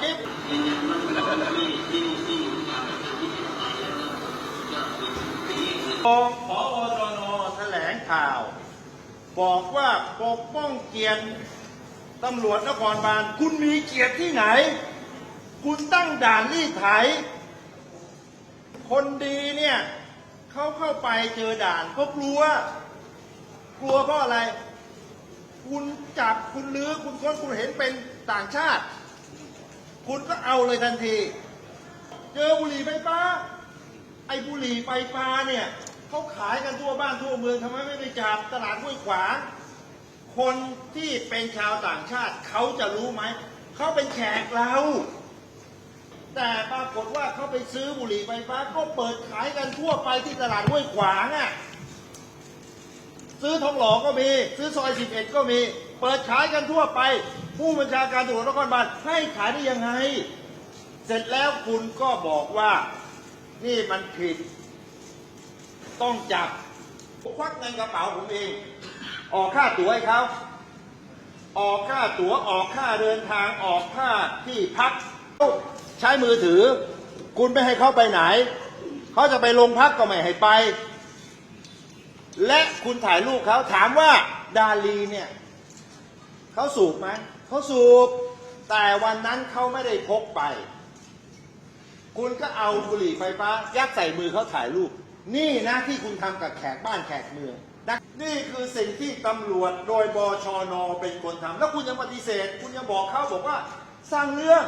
เก่งอะเปิดคลิปเปิดคลิปรองผอรนแถลงข่าว บอกว่าปกป้องเกียรติตำรวจนครบาลคุณมีเกียรติที่ไหน คุณตั้งด่านรีดไถ คนดีเนี่ยเขาเข้าไปเจอด่านก็กลัว กลัวเพราะอะไร คุณจับคุณลื้อคุณค้นคุณเห็นเป็นต่างชาติ คุณก็เอาเลยทันที เจอบุหรี่ไฟฟ้า ไอ้บุหรี่ไฟฟ้าเนี่ยเขาขายกันทั่วบ้านทั่วเมืองทำไมไม่ไปจับตลาดห้วยขวางคนที่เป็นชาวต่างชาติเขาจะรู้ไหมเขาเป็นแขกเรา แต่ปรากฏว่าเขาไปซื้อบุหรี่ไฟฟ้าก็เปิดขายกันทั่วไปที่ตลาดห้วยขวางอะซื้อทองหล่อก็มี ซื้อซอย11ก็มี เปิดขายกันทั่วไป ผู้บัญชาการตำรวจนครบาลให้ขายได้ยังไง เสร็จแล้วคุณก็บอกว่านี่มันผิด ต้องจับควักเงินกระเป๋าผมเอง ออกค่าตั๋วให้เขาออกค่าตั๋วออกค่าเดินทางออกค่าที่พัก ใช้มือถือ คุณไม่ให้เขาไปไหน เขาจะไปโรงพักก็ไม่ให้ไป และคุณถ่ายรูปเขาถามว่าดาลีเนี่ย เขาสูบไหมเขาสูบ แต่วันนั้นเขาไม่ได้พกไป คุณก็เอาบุหรี่ไฟฟ้า ยัดใส่มือเขาถ่ายรูป นี่นะที่คุณทำกับแขกบ้านแขกเมืองน,นี่คือสิ่งที่ตำรวจโดยบชนเป็นคนทำแล้วคุณยังปฏิเสธ คุณยังบอกเขาบอกว่าสร้างเรื่อง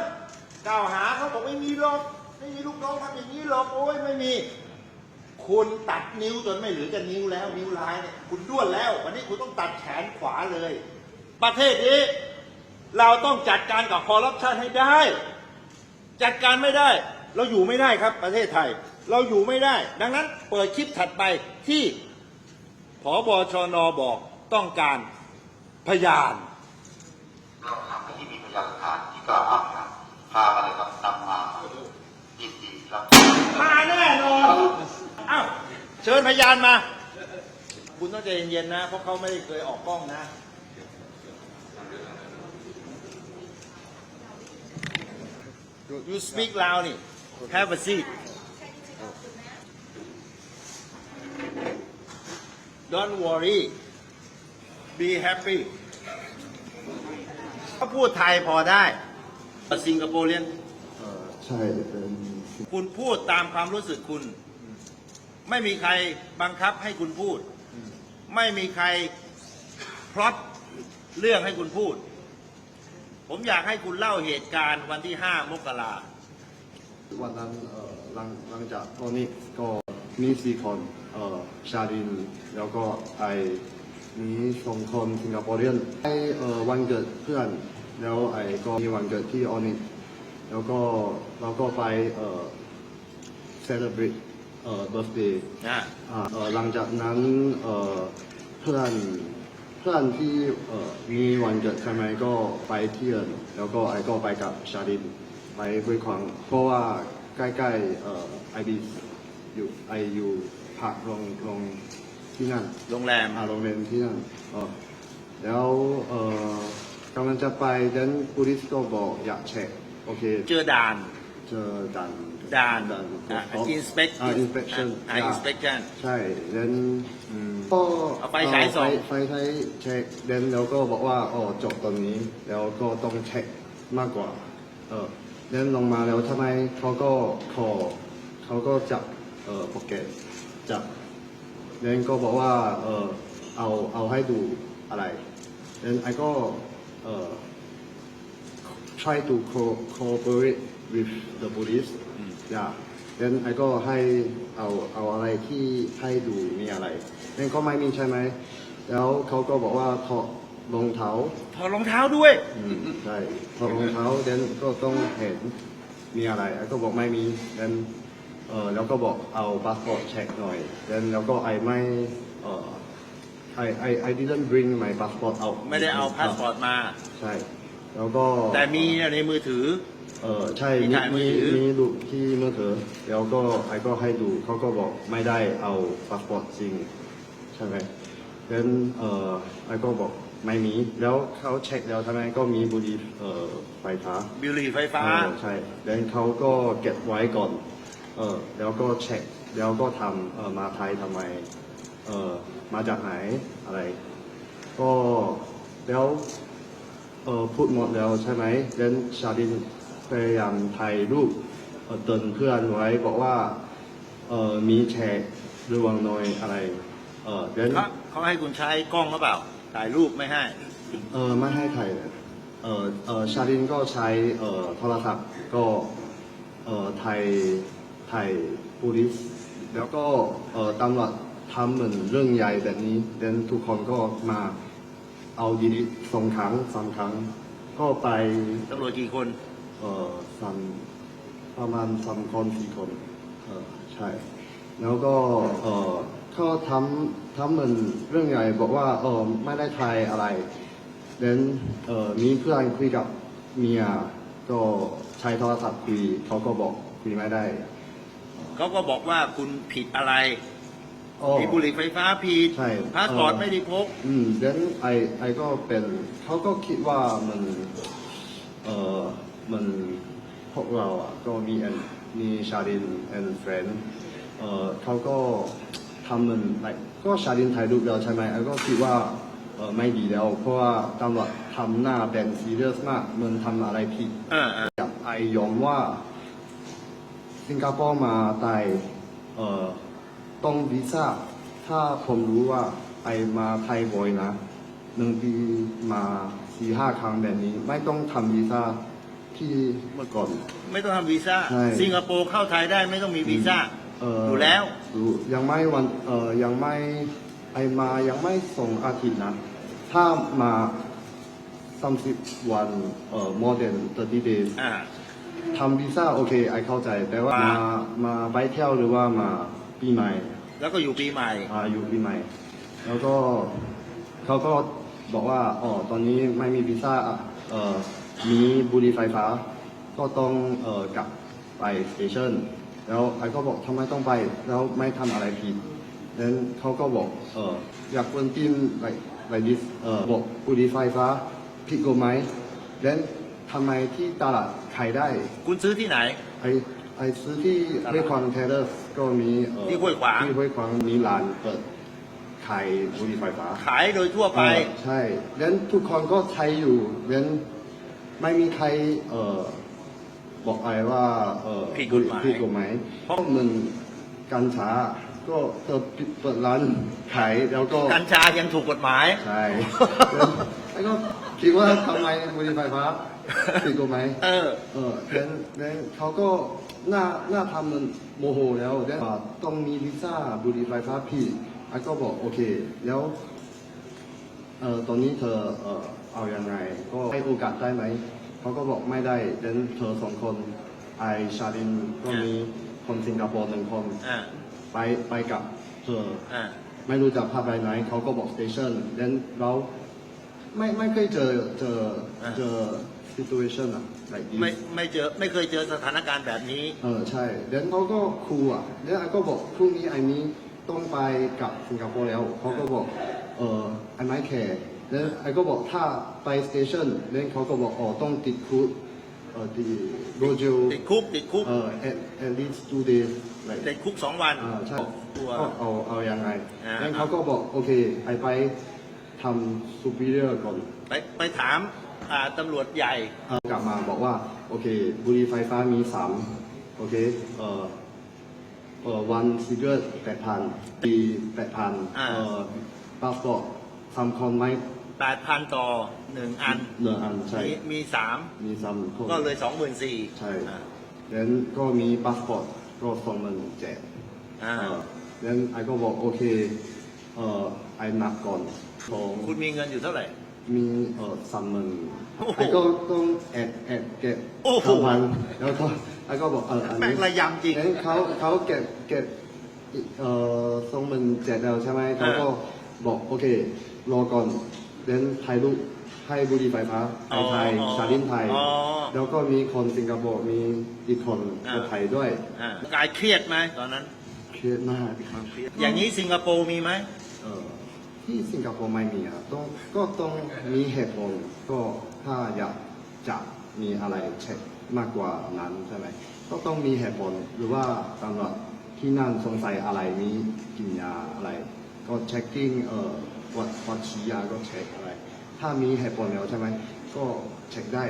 กล่าวหาเขาบอกไม่มีหรอกไม่มีลูกน้องทำอย่างนี้หรอกโอ้ยไม่มี คุณตัดนิ้วจนไม่เหลือจะนิ้วแล้วนิ้วร้ายเนี่ยคุณด้วนแล้ว วันนี้คุณต้องตัดแขนขวาเลย ประเทศนี้ เราต้องจัดการกับคอร์รัปชันให้ได้ จัดการไม่ได้ เราอยู่ไม่ได้ครับประเทศไทย เราอยู่ไม่ได้ ดังนั้นเปิดคลิปถัดไปที่ผบชนบอกต้องการพยานเราทำที่มีพยานหลักฐานที่กล่าวอ้างนะพามาเลยครับนำมายินดีครับมาแน่นอนอ้าวเชิญพยานมา คุณต้องใจเย็นๆนะ เพราะเขาไม่ได้เคยออกกล้องนะ You speak loudly. Have a seat. Don't worry. Be happy. เขาพูดไทยพอได้สิงคโปร์เรียนเอ่อใช่เป็นคุณพูดตามความรู้สึกคุณ ไม่มีใครบังคับให้คุณพูด ไม่มีใครพลอตเรื่องให้คุณพูด ผมอยากให้คุณเล่าเหตุการณ์วันที่ 5 มกราวันนั้นเอ่อหลังหลังจากตอนนี้ก็มีสี่คนเอ่อชาดิน แล้วก็ไอมีสองคนสิงคโปร์เรียนไอเอ่อวันเกิดเพื่อน แล้วไอก็มีวันเกิดที่ออนิกแล้วก็เราก็ไปเอ่อ celebrate เอ่อ birthday นะ อ่าเอ่อหลังจากนั้นเอ่อเพื่อน เพื่อนที่เอ่อมีวันเกิดใช่ไหมก็ไปเที่ยวแล้วก็ไอก็ไปกับชาดินไปห้วยขวางเพราะว่าใกล้ๆเอ่อไอบีอยู่ไออยู่พักโรงโรงที่นั่นโรงแรมอ่าโรงเรียนที่นั่นเออแล้วเอ่อกำลังจะไปดันปุริสก็บอกอยากเช็คโอเค เจอด่าน เจอด่าน ด่านด่านอะอ๋อ inspect อ่า inspection อ่า inspection ใช่เดนก็เอาไฟฉายส่องเไฟฉายเช็คเดนแล้วก็บอกว่าอ๋อจบตอนนี้ แล้วก็ต้องเช็คมากกว่า เออเดนลงมาแล้วทำไมเขาก็คอเขาก็จับเอ่อโปเกตจับเดนก็บอกว่าเออเอาเอาให้ดูอะไรเดนไอก็เอ่อ try to co- cooperate with the police อย่า then ไอ้ก็ให้เอาเอาอะไรที่ให้ดูมีอะไรนั่นก็ไม่มีใช่ไหม แล้วเขาก็บอกว่าถอดรองเท้าถอดรองเท้าด้วยอืมใช่ถอดรองเท้า then ก็ต้องเห็นมีอะไรไอ้ก็บอกไม่มี then เออแล้วก็บอกเอาพาสปอร์ตเช็คหน่อย then แล้วก็ไอ้ไม่เออ I I I didn't bring my passport out ไม่ได้เอาพาสปอร์ตมา ใช่ แล้วก็ แต่มีในมือถือ เออใช่มีมีถ่ายมืมีอถือ มีดูที่มือถือแล้วก็ไอ้ก็ให้ดูเขาก็บอกไม่ได้เอาพาสปอร์ตจริงใช่ไหมเดนเออไอ้ก็บอกไม่มีแล้วเขาเช็คแล้วทำไมก็มีบุหรี่เอ่อไฟฟ้า บุหรี่ไฟฟ้า เออใช่แล้วเขาก็เก็บไว้ก่อน เออแล้วก็เช็ค แล้วก็ทำเออมาไทยทำไม เออมาจากไหนอะไร ก็แล้วเออพูดหมดแล้วใช่ไหมเดนชาดิน พยายามถ่ายรูปเอ่อเตือนเพื่อนไว้บอกว่าเออมีแชร์ระวังหน่อยอะไร เออเดนเขาเขาให้คุณใช้กล้องหรือเปล่า ถ่ายรูปไม่ให้ เออไม่ให้ถ่ายเลยเออเออชาดินก็ใช้เออโทรศัพท์ก็เออถ่ายถ่ายปูลิสแล้วก็เออตำรวจทำเหมือนเรื่องใหญ่แบบนี้เดนทุกคนก็มาเอาดีๆสองครั้งสามครั้ง ก็ไปตำรวจกี่คน เออสามประมาณสามคนสี่คนเออใช่ แล้วก็เออเขาทำทำเหมือนเรื่องใหญ่บอกว่าเออไม่ได้ถ่ายอะไรเดนเอ่อมีเพื่อนคุยกับเมียก็ใช้โทรศัพท์คุยเขาก็บอกคุยไม่ได้ เขาก็บอกว่าคุณผิดอะไรอ๋อมีบุหรี่ไฟฟ้าผิดใช่พาสปอร์ตเออไม่ได้พก อืมเดนไอไอก็เป็นเขาก็คิดว่ามัน เอ่อ มันพวกเราอะก็มีแอนมีชาดินแอนเฟรนเอ่อเขาก็ทำมันไก็ชาดินถ่ายรูปแล้วใช่ไหมไอก็คิดว่าเออไม่ดีแล้ว เพราะว่าตำรวจทำหน้าเป็นซีเรียสมากมันทำอะไรผิดเออเอออยากไอยอมว่า สิงคโปร์มาไทยเอ่อต้องวีซ่าถ้าผมรู้ว่าไอมาไทยบ่อยนะหนึ่งปีมาสี่ห้าครั้งแบบนี้ ไม่ต้องทำวีซ่า ที่เมื่อก่อน ไม่ต้องทำวีซ่าใช่ สิงคโปร์เข้าไทยได้ไม่ต้องมีวีซ่าเอ่ออยู่แล้วรู้ยังไม่วันเอ่อยังไม่ไอมายังไม่ส่งอาทิตย์นะ ถ้ามาสามสิบวันเอ่อ more than 30 days อ่า ทำวีซ่าโอเคไอเข้าใจ แต่ว่ามา มามาไปเที่ยวหรือว่ามาปีใหม่แล้วก็อยู่ปีใหม่ อาอยู่ปีใหม่ แล้วก็เขาก็บอกว่าอ๋อตอนนี้ไม่มีวีซ่าเอ่อ มีบุหรี่ไฟฟ้า ก็ต้องเอ่อกลับไปสเตชันแล้วไอก็บอกทำไมต้องไปแล้วไม่ทำอะไรผิดแล้วเขาก็บอกเอออยากคนกิน like like this เอ่อบอกบุหรี่ไฟฟ้าผิดกฎหมายแล้วทำไมที่ตลาดขายได้คุณซื้อที่ไหน ไอไอซื้อที่ห้วยขวางเทเลสก็มีเอ่อที่ห้วยขวาง ที่ห้วยขวางมีร้านเปิดขายบุหรี่ไฟฟ้า ขายโดยทั่วไป เออใช่แล้วทุกคนก็ใช้อยู่แล้ว ไม่มีใครเอ่อบอกไอว่าเอ่อผิดกฎหมาย ผิดกฎหมายเพราะมันกัญชาก็เปิดเปิดร้านขายแล้วก็ กัญชายังถูกกฎหมาย ใช่แล้วแล้วก็คิดว่าทำไมบุหรี่ไฟฟ้าผิดกฎหมายเออ เออแล้วแล้วเขาก็หน้าหน้าทำมันโมโหแล้วแล้วว่าต้องมีวีซ่าบุหรี่ไฟฟ้าพี่ไอ้ก็บอกโอเค แล้วเออตอนนี้เธอเออ เอายังไง ก็ให้โอกาสได้ไหม เขาก็บอกไม่ได้เดนเธอสองคน ไอชาดินก็มีคนสิงคโปร์หนึ่งคน อ่าไปไปกับเธอ อ่า ไม่รู้จะพาไปไหน เขาก็บอกสเตชันเดนเราไม่ไม่เคยเจอเจอเจอ situation อะ like this ไม่ไม่เจอไม่เคยเจอสถานการณ์แบบนี้ เออใช่เดนเขาก็ครูอะเดนไอก็บอกพรุ่งนี้ไอมีต้องไปกับสิงคโปร์แล้ว เขาก็บอกเออไอไม่ แคร์เดนไอก็บอกถ้าไปสเตชันเดนเขาก็บอกอ๋อต้องติดคุกเออติดโรจิวติดคุกติดคุกเออ at at least two days like ติดคุกสองวันอ่าใช่ตัว ก็เอาเอายังไงอ่าเดนเขาก็บอกโอเคไอไปทำ superior ก่อน ไปไปถามอ่าตำรวจใหญ่เอ่อกลับมาบอกว่า โอเค บุหรี่ไฟฟ้ามีสามโอเคเอ่อเอ่อวันซิเกอร์แปดพันปีแปดพันอ่า เอ่อพาสปอร์ตทำคอนไหม แปดพันต่อหนึ่งอันหนึ่งอันใช่ มีมีสามมีสามคน ก็เลยสองหมื่นสี่ใช่แล้วก็มีพาสปอร์ตก็สองหมื่นเจ็ดอ่าเอ่อแล้วไอก็บอกโอเคเอ่อไอนับก่อนของคุณมีเงินอยู่เท่าไหร่ มีเอ่อสามหมื่นโอ้โหไอ้ก็ต้องแอบแอบเก็บโอ้โห สามพันแล้วก็ไอ้ก็บอกเอออันแม่นี้งระยำจริง งั้นเขาเขาเก็บเก็บเอ่อสองหมื่นเจ็ดแล้วใช่ไหมเขาก็บอกโอเครอก่อน เดนถ่ายรูปให้บุหรีไฟฟ้าไทยไทยอ๋อชาลินไทย อ๋อ แล้วก็มีคนสิงคโปร์มีอีกคนอ่าคนไทยด้วยอ่ากายเครียดไหมตอนนั้น เครียดมากอย่างนี้สิงคโปร์มีไหมเออที่สิงคโปร์ไม่มีครับต้องก็ต้องมีเหตุผลก็ถ้าอยากจะมีอะไรเช็คมากกว่านั้นใช่ไหมก็ต้องมีเหตุผลหรือว่าตำรวจที่นั่นสงสัยอะไรมีกินยาอะไร ก็เช็คกิ้งเอ่อ วัดวัดชี้ยาก็เช็คอะไร ถ้ามีเหตุผลแล้วใช่ไหมก็เช็คได้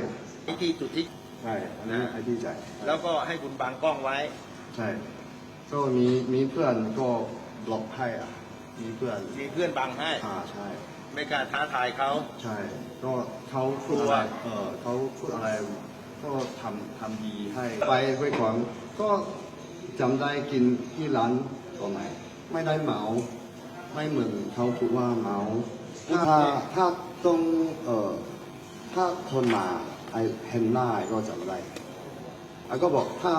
นี่ที่จุดที่ใช่อันนี้ไอ้ที่ใจแล้วก็ให้คุณบังกล้องไว้ ใช่ก็มีมีเพื่อนก็บล็อกให้อะ มีเพื่อนมีเพื่อนบังให้ อ่าใช่ ไม่กล้าท้าทายเขา ใช่ ก็เขาพูดอะไรเออเขาพูดอะไร ก็ทำทำดีให้ไปไว้ก่อนก็จำได้กินที่ร้านตอนไหน ไม่ได้เหมา ไม่เหมือนเขาพูดว่าเหมาถ้าถ้าต้องเอ่อถ้าคนมาไอเห็นหน้าก็จำได้แล้วก็บอกถ้า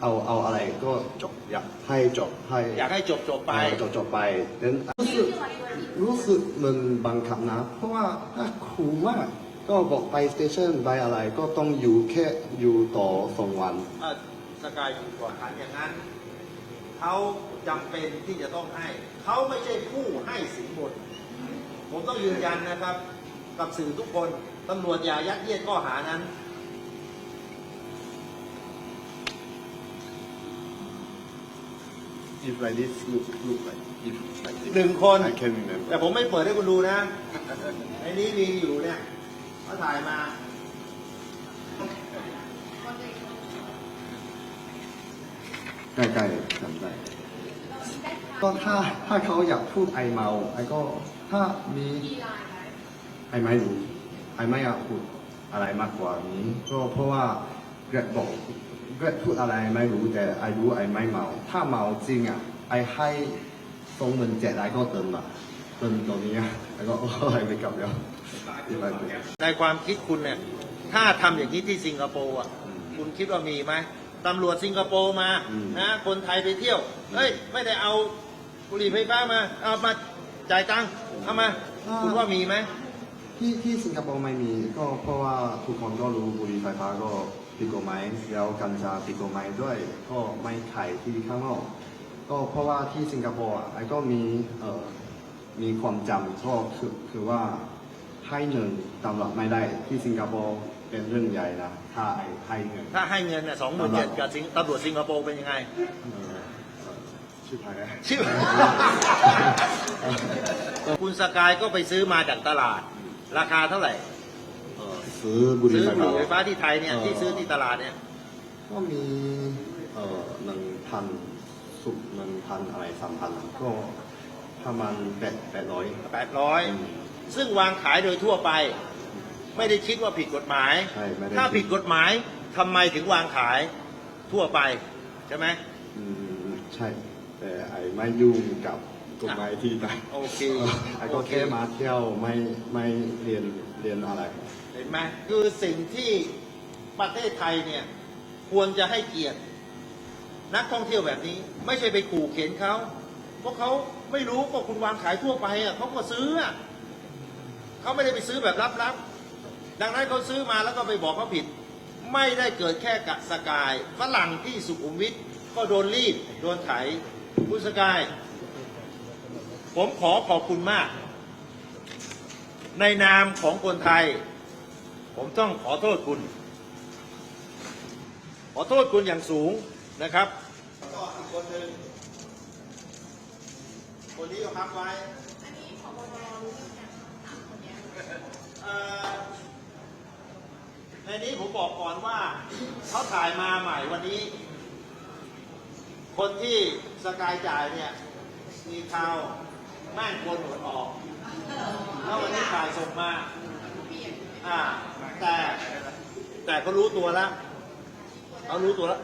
เอาเอาอะไรก็จบอยากให้จบให้อยากให้จบจบๆไปจบจบๆไปเดนรู้สึกรู้สึกเหมันบังคับนะ เพราะว่าถ้าครูมากก็บอกไปสเตชันไปอะไรก็ต้องอยู่แค่อยู่ต่อสองวันอะสกายอยู่ก่อนขันอย่างนั้นเขา จำเป็นที่จะต้องให้ เขาไม่ใช่ผู้ให้สินบน ผมต้องยืนยันนะครับ กับสื่อทุกคนตำรวจอย่ายัดเยียดข้อหานั้น If like this look look like if like this หนึ่งคน I can remember แต่ผมไม่เปิดให้คุณดูนะในนี้มีอยู่เนี่ยเขาถ่ายมา ใกล้ๆจำได้ ก็ถ้าถ้าเขาอยากพูดไอเมาไอก็ถ้ามีไอไม่รู้ไอไม่อยากพูดอะไรมากกว่านี้ ก็เพราะว่าเกรดบอกเกรดพูดอะไรไม่รู้แต่ไอรู้ไอไม่เมา ถ้าเมาจริงอะไอให้สองหมื่นเจ็ดไอก็เติมมาเติมตรงนี้อะไอก็โอ้ไอไม่กลับแล้วที่ไปเลยในความคิดคุณเนี่ยถ้าทำอย่างนี้ที่สิงคโปร์อะคุณคิดว่ามีไหมตำรวจสิงคโปร์มาอืมนะคนไทยไปเที่ยวเฮ้ยไม่ได้เอา บุหรี่ไฟฟ้ามา เอามาจ่ายตังค์เอามาคุณว่ามีไหมที่ที่สิงคโปร์ไม่มีก็เพราะว่าทุกคนก็รู้บุหรี่ไฟฟ้าก็ผิดกฎหมายแล้วกัญชาผิดกฎหมายด้วย ก็ไม่ขายที่ข้างนอก ก็เพราะว่าที่สิงคโปร์อะไอ้ก็มีเอ่อมีความจำก็คือคือว่าให้เงินตำรวจไม่ได้ที่สิงคโปร์เป็นเรื่องใหญ่นะถ้าไอ้ให้เงินถ้าให้เงินเนี่ยสองหมื่นเจ็ดกับสิงตำรวจสิงคโปร์เป็นยังไง เอ่อเอ่อ ชื่อไทยอะชื่อ คุณสกายก็ไปซื้อมาจากตลาด ราคาเท่าไหร่เอ่อซื้อบุหรี่ซื้อไฟบุหฟ้า รี่ไฟฟ้าที่ไทยเนี่ยเออที่ซื้อที่ตลาดเนี่ยก็มีเอ่อหนึ่งพันสุกหนึ่งพันอะไรสามพันก็ประมาณแปดแปดร้อยแปดร้อยซึ่งวางขายโดยทั่วไป ไม่ได้คิดว่าผิดกฎหมาย ใช่ไม่ได้ถ้าผิดกฎหมายทำไมถึงวางขายทั่วไป ใช่ไหมอืมใช่ แต่ไอ้ไม่ยุ่งกับกฎหมายที่ไหนโอเคเออไอ้ก็แค่มาเที่ยวไม่ไม่เรียนเรียนอะไร เห็นไหมคือสิ่งที่ประเทศไทยเนี่ยควรจะให้เกียรติ นักท่องเที่ยวแบบนี้ ไม่ใช่ไปขู่เข็นเขาเพราะเขาไม่รู้ก็คุณวางขายทั่วไปอะเขาก็ซื้ออะเขาไม่ได้ไปซื้อแบบลับๆดังนั้นเขาซื้อมาแล้วก็ไปบอกเขาผิด ไม่ได้เกิดแค่กับสกายฝรั่งที่สุขุมวิทก็โดนรีดโดนไถ คุณสกาย ผมขอขอบคุณมาก ในนามของคนไทย ผมต้องขอโทษคุณ ขอโทษคุณอย่างสูงนะครับก็อีกคนหนึ่งคนนี้ก็พักไว้อันนี้ขอบรรู้จักกันสามคนเนี้ยเอ่อในนี้ผมบอกก่อนว่าเขาถ่ายมาใหม่วันนี้ คนที่ สกายจ่ายเนี่ย มีข่าวแม่งโกนหนวออกแล้ววันนี้ถ่ายส่งมาอ่าแต่แต่เขารู้ตัวแล้วเขารู้ตัวแล้ว